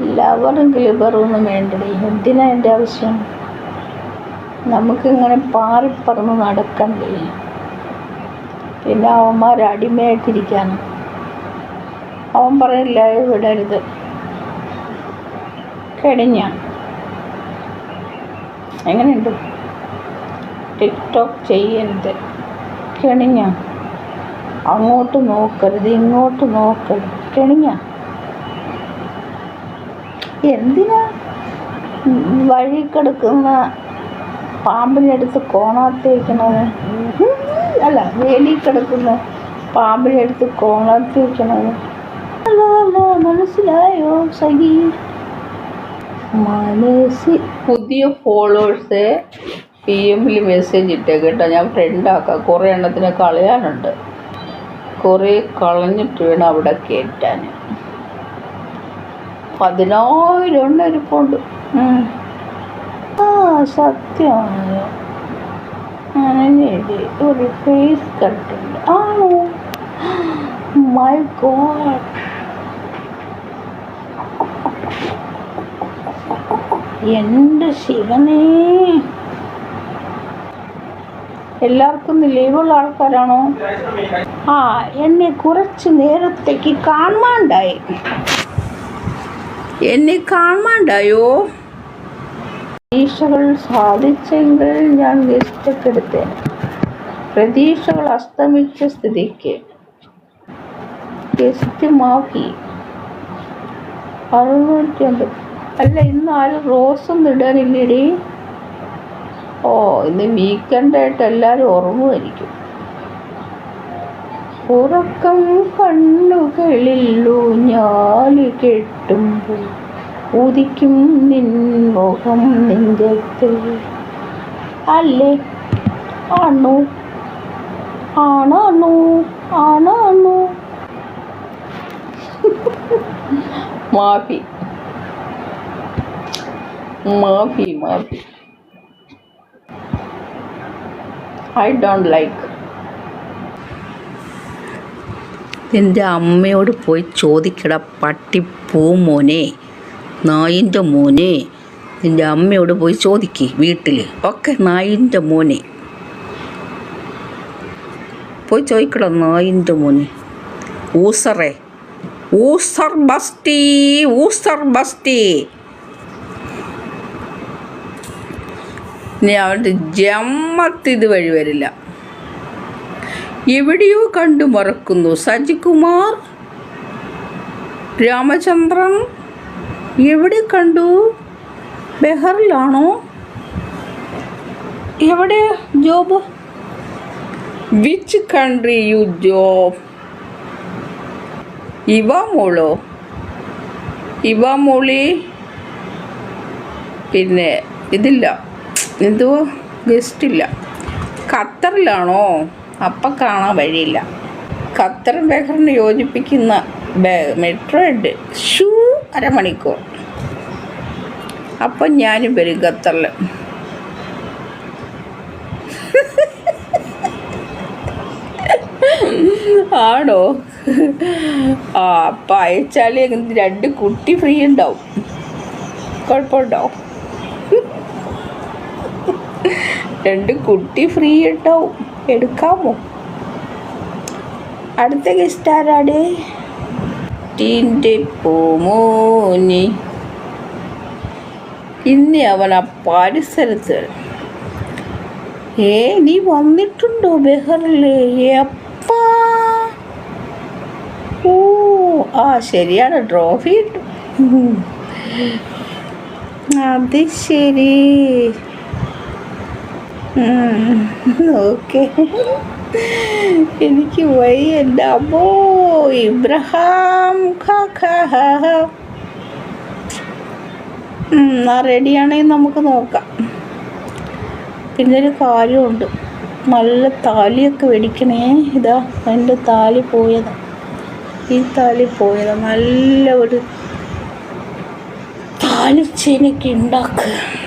ലവറും ഗ്ലിബറും ഒന്നും വേണ്ടടി. എന്തിനാ എന്റെ ആവശ്യം? നമുക്കിങ്ങനെ പാറിപ്പറന്ന് നടക്കണ്ടേ പിന്നെ അവന്മാർ അടിമയായിട്ടിരിക്കാണ്. അവൻ പറയില്ല വിടരുത് കെടിഞ്ഞ എങ്ങനെയുണ്ട്? ടിക്ടോക്ക് ചെയ്യരുത്. കെണിഞ്ഞ. അങ്ങോട്ട് നോക്കരുത് ഇങ്ങോട്ട് നോക്കരുത്. കെണിഞ്ഞ. എന്തിനാ വഴി കിടക്കുന്ന പാമ്പിനെടുത്ത് കോണാത്തേക്കണത് അല്ല വേലി കിടക്കുന്ന പാമ്പിനെടുത്ത് കോണാത്തേക്കണത് മനസ്സിലായോ സഖി? മനസ്സി പുതിയ ഫോളോവേഴ്സ് പി എമ്മിൽ മെസ്സേജ് ഇട്ടേ കേട്ടോ. ഞാൻ ഫ്രണ്ടാക്കാം കുറേ എണ്ണത്തിനെ കളയാനുണ്ട്. കുറേ കളഞ്ഞിട്ട് വേണം അവിടെ കയറ്റാൻ പതിനായിരം എണ്ണ ഇരിപ്പുണ്ട്. ആ സത്യമാണ് അങ്ങനെ ഒരു ഫേസ് കട്ടുണ്ട് ആണോ? മൈ ഗോഡ് എന്റെ ശിവനേ? എല്ലാവർക്കും ലീവുള്ള ആൾക്കാരാണോ? ആ എന്നെ കുറച്ച് നേരത്തേക്ക് കാണാണ്ടായി എന്നെ കാണാണ്ടായോ പ്രതീക്ഷകൾ സാധിച്ചെങ്കിൽ ഞാൻ ഇഷ്ടപ്പെടുത്തേനെ പ്രതീക്ഷകൾ അസ്തമിച്ച സ്ഥിതിക്ക് ഗസ്റ്റ് മാഫി അറുന്നൂറ്റി അമ്പത് അല്ല ഇന്ന് ആരും റോസൊന്നും ഇടാനില്ലേടി? ഓ ഇന്ന് വീക്കെൻഡായിട്ട് എല്ലാവരും ഉറങ്ങുമായിരിക്കും. ഉറക്കം കണ്ണുകളിൽ ഞാൻ കെട്ടുമ്പോൾ ഉദിക്കും നിൻ മുഖം നെഞ്ചത്ത് അല്ലേ? ആണു? ആണു ആണു മാഫി. മാഫി മാഫി. ഐ ഡോണ്ട് ലൈക്ക് നിന്റെ അമ്മയോട് പോയി ചോദിക്കട പട്ടി പൂമോനെ നായിന്റെ മോനെ. നിന്റെ അമ്മയോട് പോയി ചോദിക്ക് വീട്ടിൽ ഒക്കെ നായിന്റെ മോനെ. പോയി ചോദിക്കട നായിന്റെ മോനെ. ഊസറേ ഊസർ ബസ്തി ഊസർ ബസ്തി. ഇനി അവന്റെ ജമ്മത്ത് ഇത് വഴി വരില്ല. എവിടെയോ കണ്ടു മറക്കുന്നു. സജികുമാർ രാമചന്ദ്രൻ എവിടെ കണ്ടു? ബെഹറിലാണോ? എവിടെ? Job? Which country you job ഇവ മോളോ. ഇവ മോളി. പിന്നെ ഇതില്ല. എന്തോ ഗസ്റ്റില്ല. ഖത്തറിലാണോ? അപ്പം കാണാൻ വഴിയില്ല. ഖത്തറും ബഹ്റിന് യോജിപ്പിക്കുന്ന മെട്രോ ഉണ്ട്. ഷൂ അരമണിക്കൂർ. അപ്പം ഞാനും വരും ഖത്തറിൽ ആണോ? ആ അപ്പം അയച്ചാൽ രണ്ട് കുട്ടി ഫ്രീ ഉണ്ടാവും. കുഴപ്പമുണ്ടോ? രണ്ട് കുട്ടി ഫ്രീ ഉണ്ടാവും. എടുക്കാമോ? അടുത്ത ഗസ്റ്റ് ആരാടേ ടീന്റെ പോമോനി. ഇന്ന് അവൻ ആ പരിസരത്ത്. ഏ നീ വന്നിട്ടുണ്ടോ ബെഹറിൽ എപ്പാ ഓ ആ ശരിയാണ് ട്രോഫി കിട്ടും. അത് ശരി. ഓക്കെ. എനിക്ക് വയ്യ എന്റെ അമ്മോ ഇബ്രഹാം എന്നാ റെഡിയാണെങ്കിൽ നമുക്ക് നോക്കാം. പിന്നെ ഒരു കാര്യമുണ്ട്. നല്ല താലിയൊക്കെ വെടിക്കണേ ഇതാ എന്റെ താലി പോയത്. ഈ താലി പോയത്. നല്ല ഒരു താലിച്ചേനൊക്കെ ഉണ്ടാക്കുക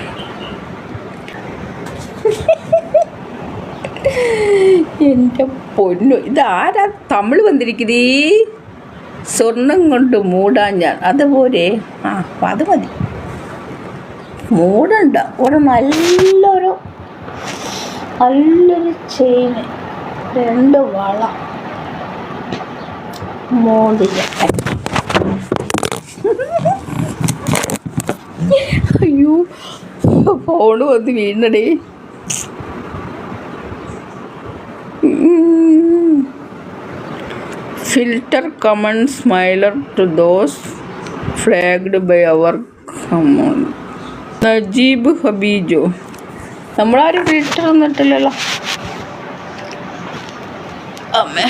എന്റെ പൊന്നു ഇതാരാ തമിഴ് വന്നിരിക്കുന്നേ? സ്വർണം കൊണ്ട് മൂടാൻ ഞാൻ. അതുപോലെ ആ അത് മതി. മൂടണ്ട. ഒരു നല്ലൊരു നല്ലൊരു ചെയിന് രണ്ട് വള മോതിര. അയ്യോ ഫോണ് വന്ന് വീണടേ. Filter common similar to those flagged by our common Najeeb ഹബീജോ. നമ്മളാരും ഫിൽറ്റർ ഒന്നിട്ടില്ലല്ലോ അമ്മേ.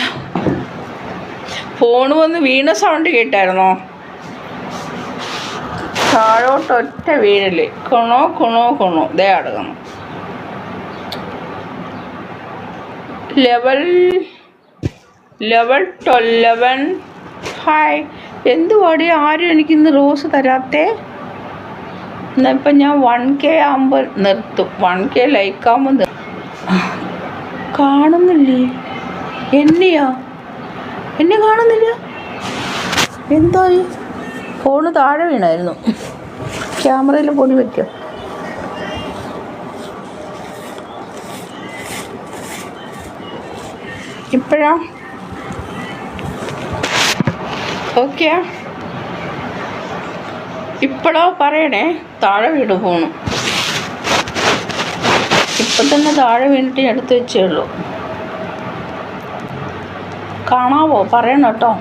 ഫോൺ വന്ന് വീണ സൗണ്ട് കേട്ടായിരുന്നോ? താഴോട്ട് ഒറ്റ വീഴൽ കൊണോ കൊണോ കൊണോ. ദേ അടങ്ങണം ലെവൽ ലെവൽ ട്വൽവൻ ഹായ് എന്തുവാടി ആരും എനിക്കിന്ന് റോസ് തരാത്തേ? എന്നാ ഇപ്പം ഞാൻ വൺ കെ ആകുമ്പോൾ നിർത്തും. വൺ കെ ലൈക്കാകുമ്പോൾ കാണുന്നില്ലേ? എന്നെയാ? എന്നെ കാണുന്നില്ല? എന്തോ ഫോണ് താഴെ വീണായിരുന്നു. ക്യാമറയിൽ പൊടി വയ്ക്കും ഇപ്പോഴാ ഓക്കെ. ഇപ്പോഴോ പറയണേ താഴെ വീട് പോണു. ഇപ്പം തന്നെ താഴെ വീണിട്ട് ഞാൻ എടുത്ത് വെച്ചേ ഉള്ളൂ. കാണാവോ? പറയണം കേട്ടോ.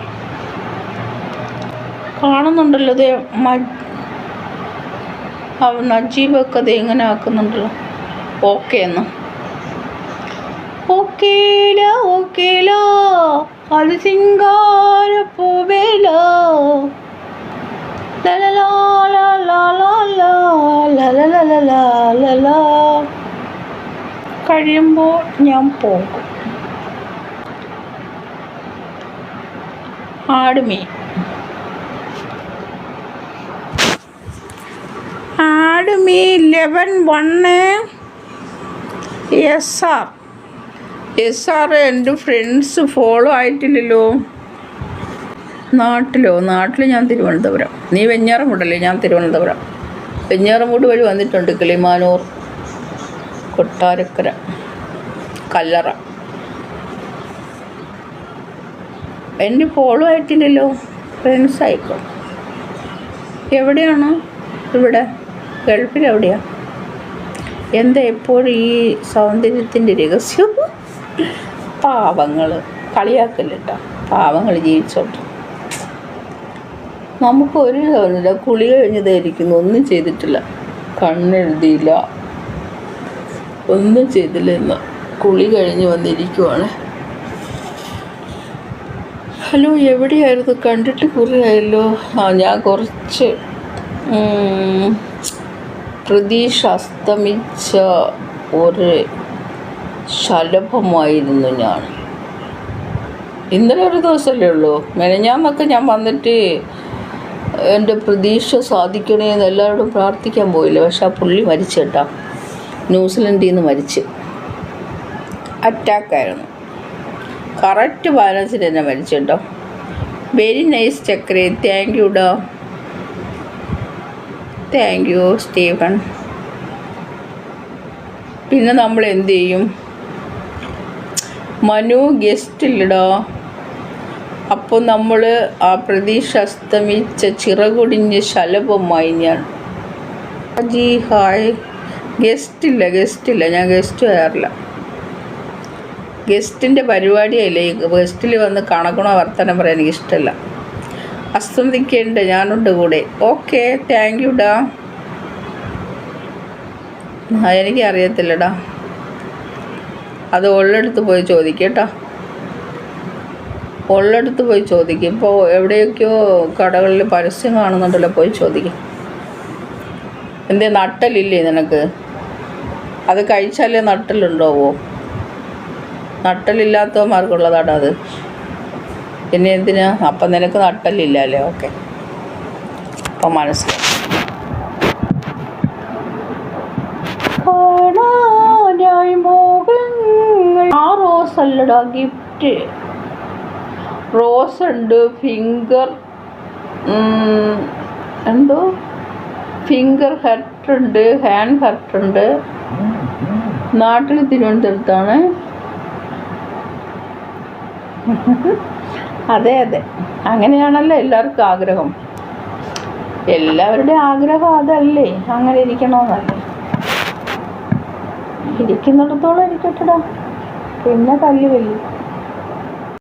കാണുന്നുണ്ടല്ലോ ഇതേ നജീബൊക്കെ ഇത് ഇങ്ങനെ ആക്കുന്നുണ്ടല്ലോ. ഓക്കെ എന്ന്. ഓക്കേലോ ഓക്കേല. അത് സിംഗാര പൂവേലോ കഴിയുമ്പോൾ ഞാൻ പോകും ആടുമീൻ ആടുമീ eleven one S R S R എന്റെ ഫ്രണ്ട്സ് ഫോളോ ആയിട്ടില്ലല്ലോ. നാട്ടിലോ? നാട്ടിൽ ഞാൻ തിരുവനന്തപുരം. നീ വെഞ്ഞാറമൂടല്ലേ? ഞാൻ തിരുവനന്തപുരം. വെഞ്ഞാറമൂട് വഴി വന്നിട്ടുണ്ട് കിളിമാനൂർ കൊട്ടാരക്കര കല്ലറ. എന്നെ ഫോളോ ആയിട്ടില്ലല്ലോ? ഫ്രണ്ട്സ് ആയിക്കോ? എവിടെയാണ്? ഇവിടെ. ഗൾഫിലെവിടെയാണ് എന്താ എപ്പോഴും ഈ സൗന്ദര്യത്തിന്റെ രഹസ്യം? പാവങ്ങൾ കളിയാക്കലിട്ട പാവങ്ങൾ ജീവിച്ചോട്ടെ. നമുക്ക് ഒരു ഇല്ല കുളി കഴിഞ്ഞതായിരിക്കുന്നു. ഒന്നും ചെയ്തിട്ടില്ല. കണ്ണെഴുതിയില്ല. ഒന്നും ചെയ്തില്ല എന്ന് കുളി കഴിഞ്ഞ് വന്നിരിക്കുവാണ്. ഹലോ എവിടെയായിരുന്നു? കണ്ടിട്ട് കുറേയായല്ലോ. ആ ഞാൻ കുറച്ച് പ്രതീക്ഷ അസ്തമിച്ച ഒരു ശലഭമായിരുന്നു ഞാൻ. ഇന്നലെ ഒരു ദിവസമല്ലേ ഉള്ളൂ. മെനഞ്ഞാന്നൊക്കെ ഞാൻ വന്നിട്ട് എന്റെ പ്രതീക്ഷ സാധിക്കണേ എന്ന് എല്ലാവരോടും പ്രാർത്ഥിക്കാൻ പോയില്ല. പക്ഷെ ആ പുള്ളി മരിച്ചു കേട്ടാ. ന്യൂസിലൻഡിൽ നിന്ന് മരിച്ച്. അറ്റാക്കായിരുന്നു കറക്റ്റ് ബാലൻസിൽ തന്നെ മരിച്ചു കേട്ടോ. വെരി നൈസ് ചക്രേ. താങ്ക് യു ഡോ. താങ്ക് യു സ്റ്റീഫൻ പിന്നെ നമ്മൾ എന്ത് ചെയ്യും? മനു ഗസ്റ്റ് ഇല്ലടോ അപ്പോൾ നമ്മൾ ആ പ്രതീക്ഷ അസ്തമിച്ച ചിറകൊടിഞ്ഞ് ശലഭമായി ഞാൻ. ജി ഹായ്. ഗസ്റ്റ് ഇല്ല ഗസ്റ്റ് ഇല്ല ഞാൻ ഗസ്റ്റ് വരാറില്ല. ഗസ്റ്റിന്റെ പരിപാടിയല്ലേ? ഗസ്റ്റിൽ വന്ന് കണക്കണോ വർത്തനം പറയാൻ എനിക്ക് ഇഷ്ടമല്ല അസ്തമിക്കേണ്ട ഞാനുണ്ട് കൂടെ. ഓക്കെ താങ്ക് യു ഡാ. ആ എനിക്ക് അറിയത്തില്ലടാ അത് ഉള്ളടുത്ത് പോയി ചോദിക്കട്ടോ. ഉള്ളടുത്ത് പോയി ചോദിക്കും. ഇപ്പോൾ എവിടെയൊക്കെയോ കടകളിൽ പരസ്യം കാണുന്നുണ്ടല്ലോ പോയി ചോദിക്കും. എന്തേ നട്ടലില്ലേ നിനക്ക്? അത് കഴിച്ചാലേ നട്ടലുണ്ടാവോ? നട്ടലില്ലാത്തവന്മാർക്കുള്ളതാണ് അത്. പിന്നെ എന്തിനാ? അപ്പം നിനക്ക് നട്ടലില്ലല്ലേ? ഓക്കെ. അപ്പം മനസ്സിലായി. അല്ലടാ ഗിഫ്റ്റ് റോസ് ഉണ്ട് ഫിംഗർ എന്തോ? ഫിംഗർ ഹെർട്ട് ഉണ്ട് ഹാൻഡ് ഹെർട്ട് ഉണ്ട്. നാട്ടിൽ തിരുവനന്തപുരത്താണ്. അതെ അതെ. അങ്ങനെയാണല്ലോ എല്ലാവർക്കും ആഗ്രഹം. എല്ലാവരുടെയും ആഗ്രഹം അതല്ലേ. അങ്ങനെ ഇരിക്കണമെന്നല്ലേ ഇരിക്കുന്നിടത്തോളം ഇരിക്കട്ടെടാ. പിന്നെ തല്ലി വലിയ